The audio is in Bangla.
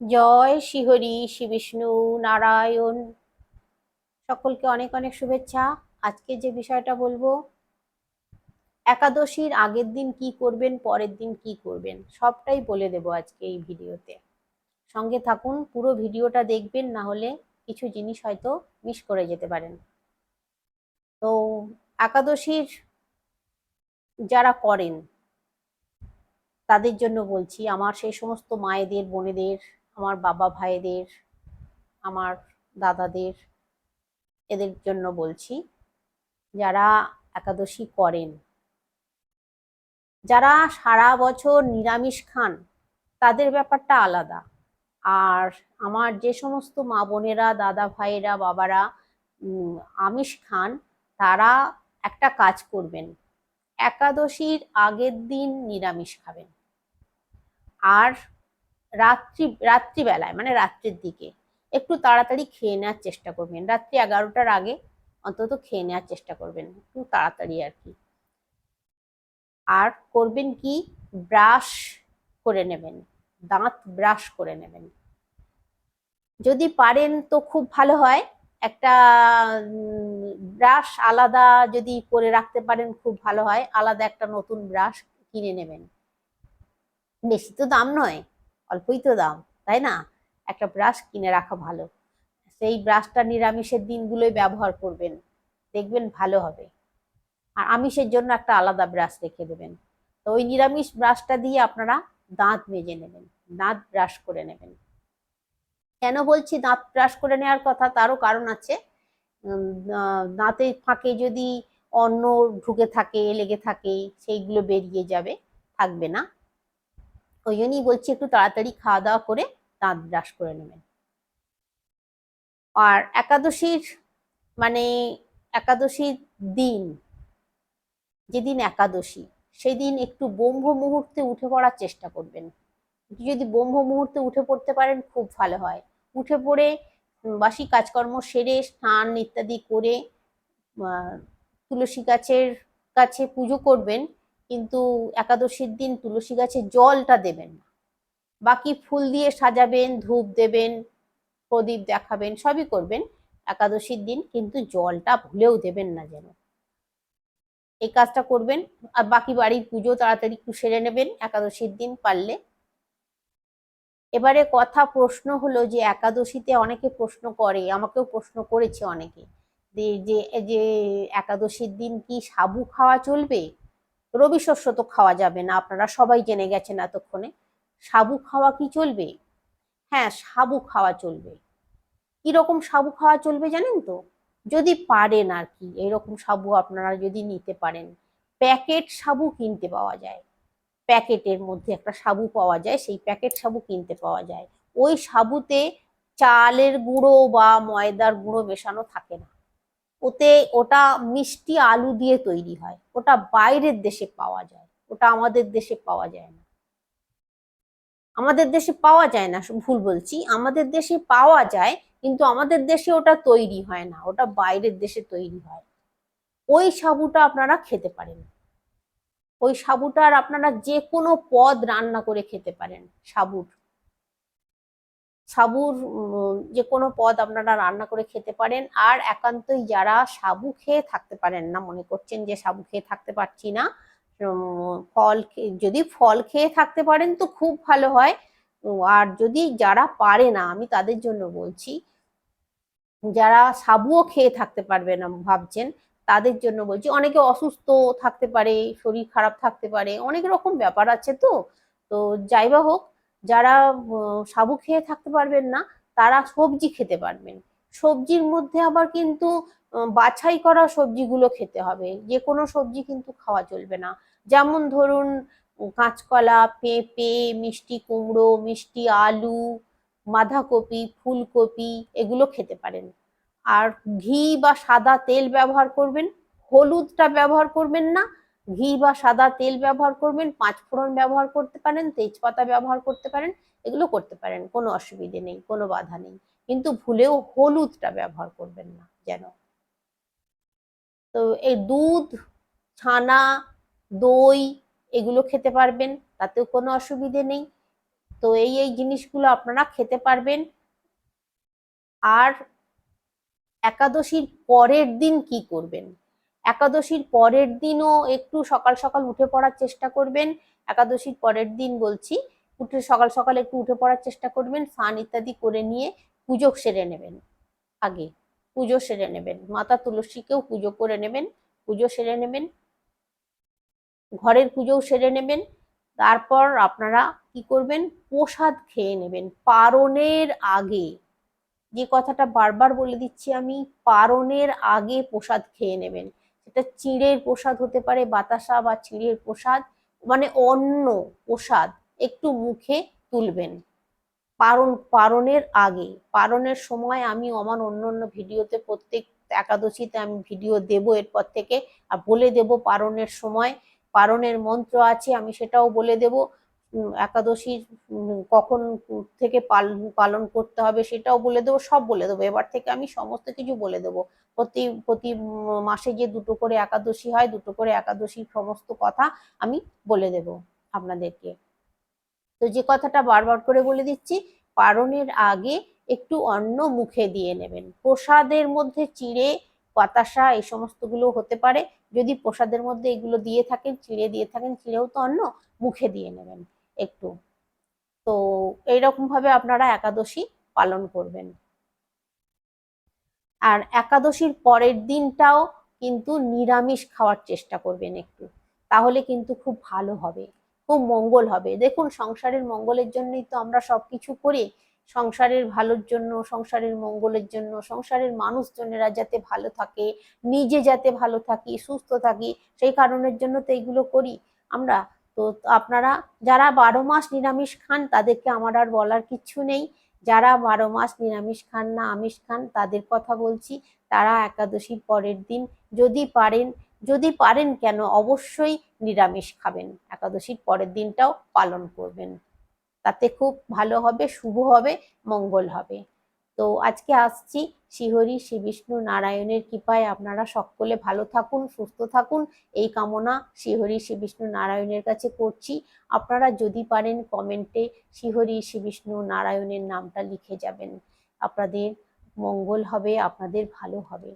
জয় শ্রীহরি শ্রী বিষ্ণু নারায়ণ। সকলকে অনেক অনেক শুভেচ্ছা। আজকে যে বিষয়টা বলব, একাদশীর আগের দিন কি করবেন, পরের দিন কি করবেন, সবটাই বলে দেব আজকে এই ভিডিওতে। সঙ্গে থাকুন, পুরো ভিডিওটা দেখবেন, না হলে কিছু জিনিস হয়তো মিস করে যেতে পারেন। তো একাদশীর যারা করেন, তাদের জন্য বলছি, আমার সেই সমস্ত মায়েদের, বোনেদের আমার বাবা ভাইদের, আমার দাদাদের এদের জন্য বলছি, যারা একাদশী করেন, যারা সারা বছর নিরামিষ খান, তাদের ব্যাপারটা আলাদা। আর আমার যে সমস্ত মা বোনেরা, দাদা ভাইয়েরা, বাবারা আমিষ খান, তারা একটা কাজ করবেন, একাদশীর আগের দিন নিরামিষ খাবেন। আর রাত্রি, রাত্রিবেলায় মানে রাত্রির দিকে। একটু তাড়াতাড়ি খেয়ে নেওয়ার চেষ্টা করবেন। রাত্রি এগারোটার আগে অন্তত খেয়ে নেওয়ার চেষ্টা করবেন। একটু তাড়াতাড়ি আর কি। আর করবেন কি? ব্রাশ করে নেবেন। দাঁত ব্রাশ করে নেবেন। যদি পারেন তো খুব ভালো হয়। একটা ব্রাশ আলাদা যদি করে রাখতে পারেন খুব ভালো হয়। আলাদা একটা নতুন ব্রাশ কিনে নেবেন। বেশি তো দাম নয়। অল্পই তো দাম, তাই না? একটা ব্রাশ কিনে রাখা ভালো। সেই ব্রাশটা নিরামিষের দিনগুলোই ব্যবহার করবেন, দেখবেন ভালো হবে। আর আমিষের জন্য একটা আলাদা ব্রাশ রেখে দেবেন। তো ওই নিরামিষ ব্রাশটা দিয়ে আপনারা দাঁত মেজে নেবেন, দাঁত ব্রাশ করে নেবেন। কেন বলছি দাঁত ব্রাশ করে নেওয়ার কথা? তারও কারণ আছে। দাঁতের ফাঁকে যদি অন্ন ঢুকে থাকে, লেগে থাকে, সেইগুলো বেরিয়ে যাবে, থাকবে না। ওই জন্যই বলছি, একটু তাড়াতাড়ি খাওয়া দাওয়া করে দাঁত ব্রাশ করে নেবেন। আর একাদশীর মানে একাদশীর দিন, যেদিন একাদশী সেই দিন একটু ব্রহ্ম মুহূর্তে উঠে পড়ার চেষ্টা করবেন। যদি ব্রহ্ম মুহূর্তে উঠে পড়তে পারেন, খুব ভালো হয়। উঠে পড়ে বাসি কাজকর্ম সেরে স্নান ইত্যাদি করে তুলসী গাছের কাছে পুজো করবেন কিন্তু একাদশীর দিন তুলসী গাছে জলটা দেবেন না। বাকি ফুল দিয়ে সাজাবেন, ধূপ দেবেন, প্রদীপ দেখাবেন, সবই করবেন। একাদশীর দিন কিন্তু জলটা ভুলেও দেবেন না যেন। এই কাজটা করবেন আর বাকি বাড়ির পুজো তাড়াতাড়ি একটু সেরে নেবেন একাদশীর দিন পারলে। এবারে কথা প্রশ্ন হলো যে একাদশীতে অনেকে প্রশ্ন করে, আমাকেও প্রশ্ন করেছে অনেকে। যে- যে একাদশীর দিন কি সাবু খাওয়া চলবে? রবি শস্য তো খাওয়া যাবে না, আপনারা সবাই জেনে গেছেন এতক্ষণে। সাবু খাওয়া কি চলবে? হ্যাঁ সাবু খাওয়া চলবে। কীরকম সাবু খাওয়া চলবে জানেন তো? যদি পারেন আর কি, এরকম সাবু আপনারা যদি নিতে পারেন। প্যাকেট সাবু কিনতে পাওয়া যায়। প্যাকেটের মধ্যে একটা সাবু পাওয়া যায়, সেই প্যাকেট সাবু কিনতে পাওয়া যায়। ওই সাবুতে চালের গুঁড়ো বা ময়দার গুঁড়ো মেশানো থাকে না। ওতে ওটা মিষ্টি আলু দিয়ে তৈরি হয়। ওটা বাইরের দেশে পাওয়া যায়। ওটা আমাদের দেশে পাওয়া যায় না। আমাদের দেশে পাওয়া যায় না, ভুল বলছি। আমাদের দেশে পাওয়া যায়, কিন্তু আমাদের দেশে ওটা তৈরি হয় না। ওটা বাইরের দেশে তৈরি হয়। ওই সাবুটা আপনারা খেতে পারেন। ওই সাবুটার আপনারা যে কোনো পদ রান্না করে খেতে পারেন সাবুর। সাবুর যে কোনো পদ আপনারা রান্না করে খেতে পারেন। আর একান্তই যারা সাবু খেয়ে থাকতে পারেন না, মনে করছেন যে সাবু খেয়ে থাকতে পারছি না ফল যদি ফল খেয়ে থাকতে পারেন তো খুব ভালো হয়। আর যদি যারা পারে না, আমি তাদের জন্য বলছি, যারা সাবুও খেয়ে থাকতে পারবে না ভাবছেন, তাদের জন্য বলছি, অনেকে অসুস্থ থাকতে পারে, শরীর খারাপ থাকতে পারে, অনেক রকম ব্যাপার আছে তো। তো যাই বা হোক যারা সাবু খেয়ে থাকতে পারবেন না, তারা সবজি খেতে পারবেন। সবজির মধ্যে আবার কিন্তু বাছাই করা সবজিগুলো খেতে হবে। যে কোনো সবজি কিন্তু খাওয়া চলবে না। যেমন ধরুন, কাঁচকলা, পেঁপে, মিষ্টি কুমড়ো, মিষ্টি আলু, বাঁধাকপি, ফুলকপি, এগুলো খেতে পারেন। আর ঘি বা সাদা তেল ব্যবহার করবেন, হলুদটা ব্যবহার করবেন না ঘি বা সাদা তেল ব্যবহার করবেন, পাঁচ ফোড়ন ব্যবহার করতে পারেন, তেজপাতা ব্যবহার করতে পারেন, এগুলো করতে পারেন, কোনো অসুবিধে নেই, কোনো বাধা নেই। কিন্তু ভুলেও হলুদটা ব্যবহার করবেন না যেন। তো এই দুধ, ছানা, দই এগুলো খেতে পারবেন, তাতেও কোনো অসুবিধে নেই। তো এই এই জিনিসগুলো আপনারা খেতে পারবেন। আর একাদশীর পরের দিন কি করবেন? একাদশীর পরের দিনও একটু সকাল সকাল উঠে পড়ার চেষ্টা করবেন। একাদশীর পরের দিন বলছি, উঠে সকাল সকাল একটু উঠে পড়ার চেষ্টা করবেন স্নান ইত্যাদি করে নিয়ে পুজো সেরে নেবেন। আগে পুজো সেরে নেবেন, মাতা তুলসীকেও পুজো করে নেবেন, পুজো সেরে নেবেন, ঘরের পুজোও সেরে নেবেন। তারপর আপনারা কি করবেন? প্রসাদ খেয়ে নেবেন। পারণের আগে, যে কথাটা বারবার বলে দিচ্ছি আমি, পারণের আগে প্রসাদ খেয়ে নেবেন। সেটা চিড়ের প্রসাদ হতে পারে, বাতাসা বা চিড়ের প্রসাদ মানে অন্য প্রসাদ একটু মুখে তুলবেন। পারণ, পারণের আগে, পারণের সময় আমি আমার অন্য অন্য ভিডিওতে প্রত্যেক একাদশীতে আমি ভিডিও দেব, এরপর থেকে আর বলে দেব পারণের সময়, পারণের মন্ত্র আছে, আমি সেটাও বলে দেব। একাদশীর কখন থেকে পালন করতে হবে সেটাও বলে দেবো, সব বলে দেবো। এবার থেকে আমি সমস্ত কিছু বলে দেবো। প্রতি প্রতি মাসে যে দুটো করে একাদশী হয়, দুটো করে একাদশীর সমস্ত কথা আমি বলে দেব আপনাদেরকে। তো যে কথাটা বারবার করে বলে দিচ্ছি, পারণের আগে একটু অন্ন মুখে দিয়ে নেবেন। প্রসাদের মধ্যে চিড়ে, বাতাসা এই সমস্তগুলো হতে পারে। যদি প্রসাদের মধ্যে এগুলো দিয়ে থাকেন, চিড়ে দিয়ে থাকেন, চিড়েও তো অন্ন মুখে দিয়ে নেবেন। একটু। তো এইরকম ভাবে আপনারা একাদশী পালন করবেন। আর একাদশীর পরের দিনটাও কিন্তু নিরামিষ খাওয়ার চেষ্টা করবেন একটু। তাহলে কিন্তু খুব ভালো হবে, খুব মঙ্গল হবে। দেখুন, সংসারের মঙ্গলের জন্যই তো আমরা সবকিছু করি। সংসারের ভালোর জন্য, সংসারের মঙ্গলের জন্য, সংসারের মানুষজনেরা যাতে ভালো থাকে, নিজে যাতে ভালো থাকি, সুস্থ থাকি, সেই কারণের জন্য তো এইগুলো করি। আমরা তো আপনারা যারা বারো মাস নিরামিষ খান, তাদেরকে আমার আর বলার কিচ্ছু নেই। যারা বারো মাস নিরামিষ খান না, আমিষ খান, তাদের কথা বলছি। তারা একাদশীর পরের দিন যদি পারেন যদি পারেন কেন, অবশ্যই নিরামিষ খাবেন। একাদশীর পরের দিনটাও পালন করবেন। তাতে খুব ভালো হবে, শুভ হবে, মঙ্গল হবে। তো আজকে আসছি শ্রীহরি শ্রী বিষ্ণু নারায়ণের কৃপায়। আপনারা সকলে ভালো থাকুন, সুস্থ থাকুন। এই কামনা শ্রীহরি শ্রী বিষ্ণু নারায়ণের কাছে করছি। আপনারা যদি পারেন কমেন্টে শ্রীহরি শ্রী বিষ্ণু নারায়ণের নামটা লিখে যাবেন। আপনাদের মঙ্গল হবে, আপনাদের ভালো হবে।